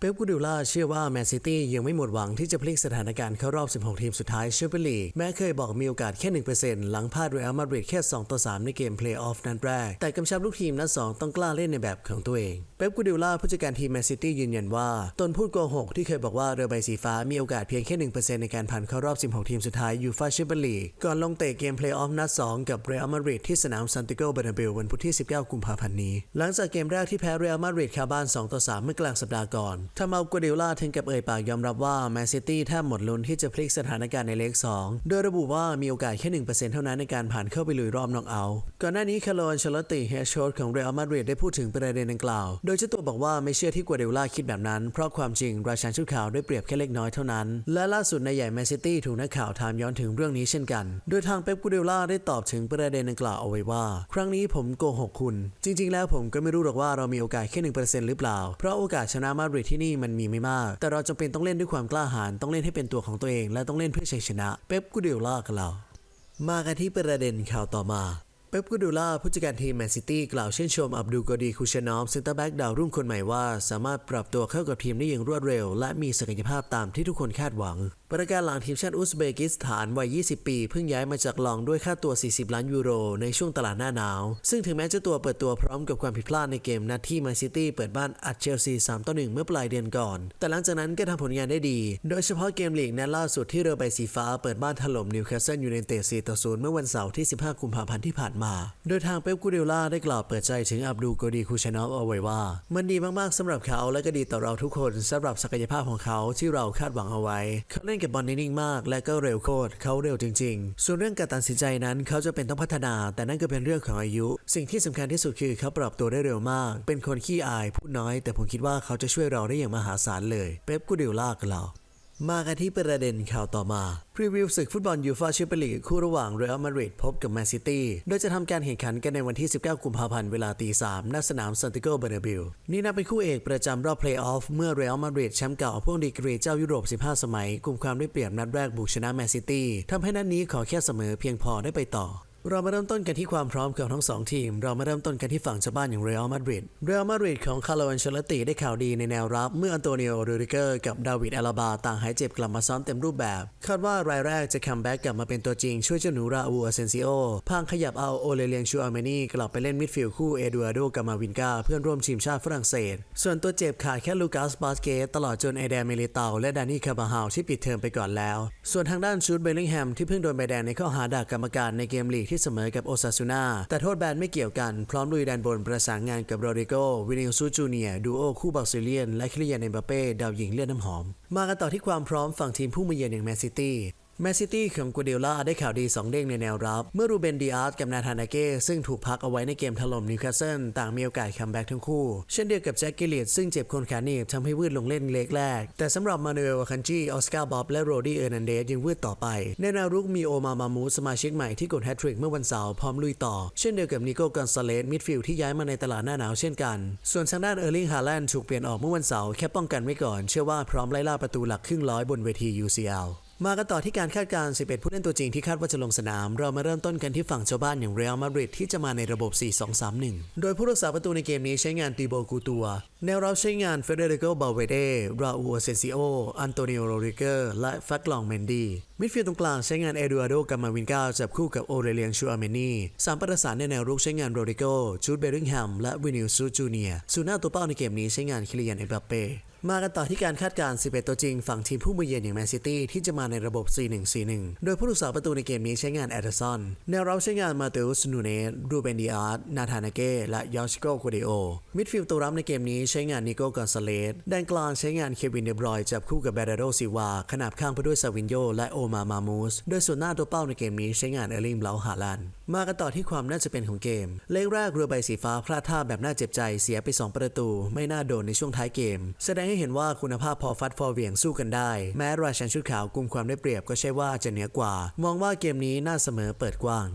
เป๊ปกูดิล่าเชื่อว่าแมนซิตี้ยังไม่หมดหวังที่จะพลิกสถานการณ์เข้ารอบ 16 ทีมสุดท้ายแชมเปี้ยนลีกแม้เคยบอกมีโอกาสแค่ 1%หลังพลาดเรอัลมาดริดแค่ 2 ต่อ 3 ในเกมเพลย์ออฟนัดแรก แต่กำชับลูกทีมนัด 2 ต้องกล้าเล่นในแบบของตัวเอง เป๊ปกูดิล่าผู้จัดการทีมแมนซิตี้ยืนยันว่า ตนพูดโกหกที่เคยบอกว่าเรือใบสีฟ้ามีโอกาสเพียงแค่ 1%ในการผ่านเข้ารอบ 16 ทีมสุดท้ายยูฟ่าแชมเปี้ยนลีกก่อนลงเตะเกมเพลย์ออฟนัด 2 กับเรอัลมาดริดที่สนามซันติโกเบอร์นาเบลวันพุธที่ 19 กุมภาพันธ์นี้ หลังจากเกมแรกที่แพ้เรอัลมาดริดคาบ้าน 2 ต่อ 3 เมื่อกลางสัปดาห์ก่อนทำเอากูดิโอล่าถึงกับเอ่ยปากยอมรับว่าแมนซิตี้แทบหมดลุ้นที่จะพลิกสถานการณ์ในเลข2โดยระบุว่ามีโอกาสแค่ 1%เท่านั้นในการผ่านเข้าไปลุยรอบน็อกเอาท์ก่อนหน้านี้คาร์โลอนเชลติเฮดโชดของเรอัลมาดริดได้พูดถึงประเด็นดังกล่าว โดยเจ้าตัวบอกว่าไม่เชื่อที่กัวเดล่าคิดแบบนั้น เพราะความจริงราชันชุดขาวได้เปรียบแค่เล็กน้อยเท่านั้น และล่าสุดในายใหญ่แมนซิตี้ถูกนักข่าวถามย้อนถึงเรื่องนี้เช่นกัน โดยทางเป๊ปกูเดล่าได้ตอบถึงประเด็นดังกล่าวเอาไว้ว่า ครั้งนี้ผมโกหกคุณ จริง ๆ แล้วผมก็ไม่รู้หรอกว่าเรามีโอกาสแค่1%หรือเปล่า เพราะโอกาสชนะมาดริดที่นี่มันมีไม่มาก แต่เราจำเป็นต้องเล่นด้วยความกล้าหาญต้องเล่นให้เป็นตัวของตัวเอง และต้องเล่นเพื่อชัยชนะ เป๊ปกูเดโอล่ากับเรามากันที่ประเด็นข่าวต่อมาเป๊ปกูดูล่าผู้จัดการทีมแมนซิตี้กล่าวเช่นชมอับดุลกอดีคูชานอฟเซนเตอร์แบ็กดาวรุ่งคนใหม่ว่า สามารถปรับตัวเข้ากับทีมได้อย่างรวดเร็ว และมีศักยภาพตามที่ทุกคนคาดหวังประการหลังทีมชาติอุซเบกิสถานวัย 20 ปี เพิ่งย้ายมาจากลองด้วยค่าตัว 40 ล้านยูโร ในช่วงตลาดหน้าหนาว ซึ่งถึงแม้เจ้าตัวเปิดตัวพร้อมกับความผิดพลาดในเกมนัดที่แมนซิตี้เปิดบ้านอัดเชลซี 3 ต่อ 1 เมื่อปลายเดือนก่อน แต่หลังจากนั้นก็ทำผลงานได้ดี โดยเฉพาะเกมลีกนัดล่าสุดที่เรือใบสีฟ้าเปิดบ้านถล่มนิวคาสเซิลยูไนเต็ด 4 ต่อ 0 เมื่อวันเสาร์ที่ 15 กุมภาพันธ์ที่ผ่านมา โดยทางเป๊ปกูดิโอล่าได้กล่าวเปิดใจถึงอับดูลโกดีคูชานอฟเอาไว้ว่า มันดีมากๆสำหรับเขาและก็ดีต่อเราทุกคนสำหรับศักยภาพของเขาที่เราคาดหวังเอาไว้เขาเล่นกับบอลนิ่งมาก และก็เร็วโคตรเขาเร็วจริง ๆ ส่วนเรื่องการตัดสินใจนั้นเขาจะเป็นต้องพัฒนา แต่นั่นก็เป็นเรื่องของอายุ สิ่งที่สำคัญที่สุดคือเขาปรับตัวได้เร็วมาก เป็นคนขี้อายพูดน้อย แต่ผมคิดว่าเขาจะช่วยเราได้อย่างมหาศาลเลย เป๊ปกูดิโอล่ากเรา มากันที่ประเด็นข่าวต่อมา พรีวิวศึกฟุตบอลยูฟ่าแชมเปี้ยนลีกคู่ระหว่างเรอัลมาดริดพบกับแมนซิตี้ โดยจะทำการแข่งขันกันในวันที่ 19 กุมภาพันธ์เวลาตี3ณสนามซันติโกเบอร์นบิลนี่นับเป็นคู่เอกประจำรอบเพลย์ออฟเมื่อเรอัลมาดริดแชมป์เก่าพ่วงดีกรีเจ้ายุโรป 15 สมัยกลุ่มความได้เปรียบนัดแรกบุกชนะแมนซิตี้ทำให้นัดนี้ขอแค่เสมอเพียงพอได้ไปต่อ เรามาเริ่มต้นกันที่ความพร้อมของทั้งสองทีม เรามาเริ่มต้นกันที่ฝั่งชาวบ้านอย่างเรอัลมาดริด เรอัลมาดริดของคาร์โลอันเชลติได้ข่าวดีในแนวรับ เมื่ออันโตนิโอรูริเกอร์กับดาวิดอาลาบาต่างหายเจ็บกลับมาซ้อมเต็มรูปแบบ คาดว่ารายแรกจะคัมแบ็กกลับมาเป็นตัวจริงช่วยเจ้าหนูราอูอาเซนซิโอพางขยับเอาโอเลเลียงชูอาเมนีกลับไปเล่นมิดฟิลด์คู่เอดูอาโดกามาวินกาเพื่อนร่วมทีมชาติฝรั่งเศส ส่วนตัวเจ็บขาดแค่ลูกัสบาสเกตตลอดจนเอเดนเมลิเตาและดานี่คาบาฮาวที่ปิดเทอมไปก่อนแล้ว ส่วนทางด้านชูดเบลลิงแฮมที่เพิ่งโดนใบแดงในข้อหาด่ากรรมการในเกมลีกที่เสมอกับโอซาซูนาแต่โทษแบนไม่เกี่ยวกัน พร้อมลุยแดนบนประสานงานกับโรดิโกวินิลซูจูเนียดูโอคู่บาซิเลียน และคริยานเอมบเป้ดาวหญิงเลือดน้ำหอม มากันต่อที่ความพร้อมฝั่งทีมผู้มาเยือนอย่างแมนซิตี้ แมนซิตี้ของกัวเดล่าได้ข่าวดี 2 เด้งในแนวรับ เมื่อรูเบนดีอาร์ตกับนาธานาเก้ซึ่งถูกพักเอาไว้ในเกมถล่มนิวคาสเซิลต่างมีโอกาสคัมแบ็กทั้งคู่ เช่นเดียวกับแจ็คกิลเลตซึ่งเจ็บคนขาหนีบทำให้วืดลงเล่นเล็กแรก แต่สำหรับมานูเอลคันจีออสการ์บ๊อบและโรดี้เอร์นันเดสยังวืดต่อไป ในแนวรุกมีโอมามามูสมาชิกใหม่ที่กดแฮตทริกเมื่อวันเสาร์พร้อมลุยต่อ เช่นเดียวกับนิโก้กอนซาเลสมิดฟิลด์ที่ย้ายมาในตลาดหน้าหนาวเช่นกัน ส่วนทางด้านเออร์ลิงฮาแลนด์ถูกเปลี่ยนออกเมื่อวันเสาร์แค่ป้องกันไว้ก่อน เชื่อว่าพร้อมไล่ล่าประตูหลักครึ่งร้อยบนเวที UCL มากันต่อที่การคาดการณ์ 11 ผู้เล่นตัวจริงที่คาดว่าจะลงสนาม เรามาเริ่มต้นกันที่ฝั่งชาวบ้านอย่างเรอัลมาดริดที่จะมาในระบบ 4-2-3-1 โดยผู้รักษาประตูในเกมนี้ใช้งานตีโบกูตัว แนวรับใช้งานเฟเดริโกบาเวเดราอูเซนซิโอ อันโตนิโอโรริเกอร์ และแฟกลองเมนดี มิดฟิลด์ตรงกลางใช้งานเอดูอาโดกามาวินกาจับคู่กับโอเรเลียงชูอาเมนีสามประสานในแนวรุกใช้งานโรดิโกจูดเบริงแฮมและวินิลซูจูเนียส่วนหน้าตัวเป้าในเกมนี้ใช้งานคิลิยันเอ็มบัปเป้ มากันต่อที่การคาดการณ์ 11 ตัวจริง ฝั่งทีมผู้มาเยือนอย่างแมนซิตี้ที่จะมาในระบบ 4-1-4-1 โดยผู้รักษาประตูในเกมนี้ใช้งานแอดเดอร์สันแนวรับใช้งานมาเตอุสนูเนสรูเบนดิอาร์ตนาธานาเก้และยอชิโกโคเดโอมิดฟิลด์ตัวรับในเกมนี้ใช้งานนิโก้กอนซาเลสแดนกลางใช้งานเควินเดบรอยจับคู่กับเบรโดซิวาขนาบข้างไปด้วยซาวินโยและโอมามามูสโดยส่วนหน้าตัวเป้าในเกมนี้ใช้งานเอร์ลิงเบลาฮาลันมากันต่อที่ความน่าจะเป็นของเกมเลขแรกเรือใบสีฟ้าพลาดท่าแบบน่าเจ็บใจเสียไป 2 ประตู ไม่น่าโดนในช่วงท้ายเกม แสดงให้เห็นว่าคุณภาพพอฟัดพอเหวี่ยงสู้กันได้ แม้ราชันชุดขาวกุมความได้เปรียบก็ใช่ว่าจะเหนือกว่า มองว่าเกมนี้น่าเสมอเปิดกว้าง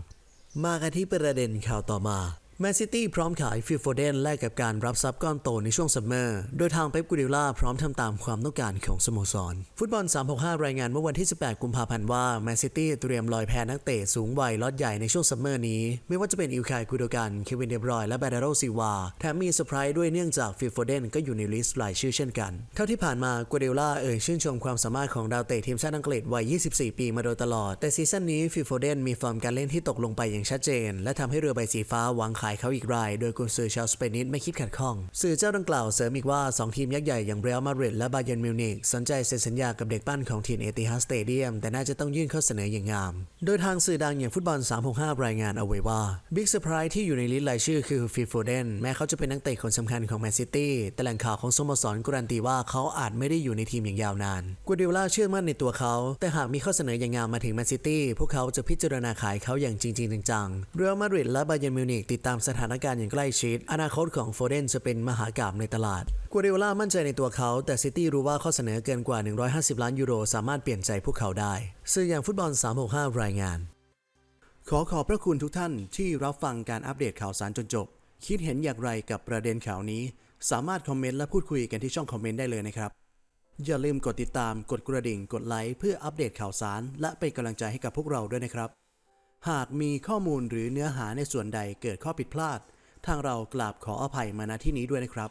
มากันที่ประเด็นข่าวต่อมา แมนซิตี้พร้อมขายฟิลโฟเดนแลกกับการรับทรัพย์ก้อนโตในช่วงซัมเมอร์ โดยทางเป๊ปกูดิล่าพร้อมทำตามความต้องการของสโมสร ฟุตบอล 365 รายงานเมื่อวันที่ 18 กุมภาพันธ์ว่าแมนซิตี้เตรียมลอยแพนักเตะสูงวัยล็อตใหญ่ในช่วงซัมเมอร์นี้ ไม่ว่าจะเป็นอิลคายกูโดกัน เควินเดบรอยและแบดาโรซิวา แถมมีเซอร์ไพรส์ด้วยเนื่องจากฟิลโฟเดนก็อยู่ในลิสต์รายชื่อเช่นกัน เท่าที่ผ่านมากูดิล่าเอ่ยชื่นชมความสามารถของดาวเตะทีมชาติอังกฤษวัย 24 ปีมาโดยตลอด แต่ซีซั่นนี้ฟิลโฟเดนมีฟอร์มการเล่นที่ตกลงไปอย่างชัดเจน และทำให้เรือใบสีฟ้าหวังขายเขาอีกราย โดยกุนซือชาวสเปนนิสไม่คิดขัดข้อง สื่อเจ้าดังกล่าวเสริมอีกว่า 2 ทีมยักษ์ใหญ่อย่างเรอัลมาดริดและบาเยิร์นมิวนิกสนใจเซ็นสัญญากับเด็กปั้นของทีมเอติฮัดสเตเดียมแต่น่าจะต้องยื่นข้อเสนออย่างงาม โดยทางสื่อดังอย่างฟุตบอล 365 รายงานเอาไว้ว่าบิ๊กเซอร์ไพรส์ที่อยู่ในลิสต์รายชื่อคือฟิลโฟเดนแม้เขาจะเป็นนักเตะคนสำคัญของแมนซิตี้แต่แหล่งข่าวของสโมสรการันตีว่าเขาอาจไม่ได้อยู่ในทีมอย่างยาวนานกูดิโอลาเชื่อมั่นในตัวเขา แต่หากมีข้อเสนออย่างงามมาถึงแมนซิตี้พวกเขาจะพิจารณาขายเขาอย่างจริงๆจังๆเรอัลมาดริดและบาเยิร์นมิวนิกติดตามสถานการณ์อย่างใกล้ชิด อนาคตของโฟเดนจะเป็นมหากาบในตลาดกูดิโอล่ามั่นใจในตัวเขา แต่ซิตี้รู้ว่าข้อเสนอเกินกว่า 150 ล้านยูโร สามารถเปลี่ยนใจพวกเขาได้สื่ออย่างฟุตบอล 365 รายงาน ขอขอบพระคุณทุกท่านที่รับฟังการอัปเดตข่าวสารจนจบ คิดเห็นอย่างไรกับประเด็นข่าวนี้ สามารถคอมเมนต์และพูดคุยกันที่ช่องคอมเมนต์ได้เลยนะครับ อย่าลืมกดติดตาม กดกระดิ่ง กดไลค์เพื่ออัปเดตข่าวสาร และเป็นกำลังใจให้กับพวกเราด้วยนะครับ หากมีข้อมูลหรือเนื้อหาในส่วนใดเกิดข้อผิดพลาด ทางเรากราบขออภัยมาณที่นี้ด้วยนะครับ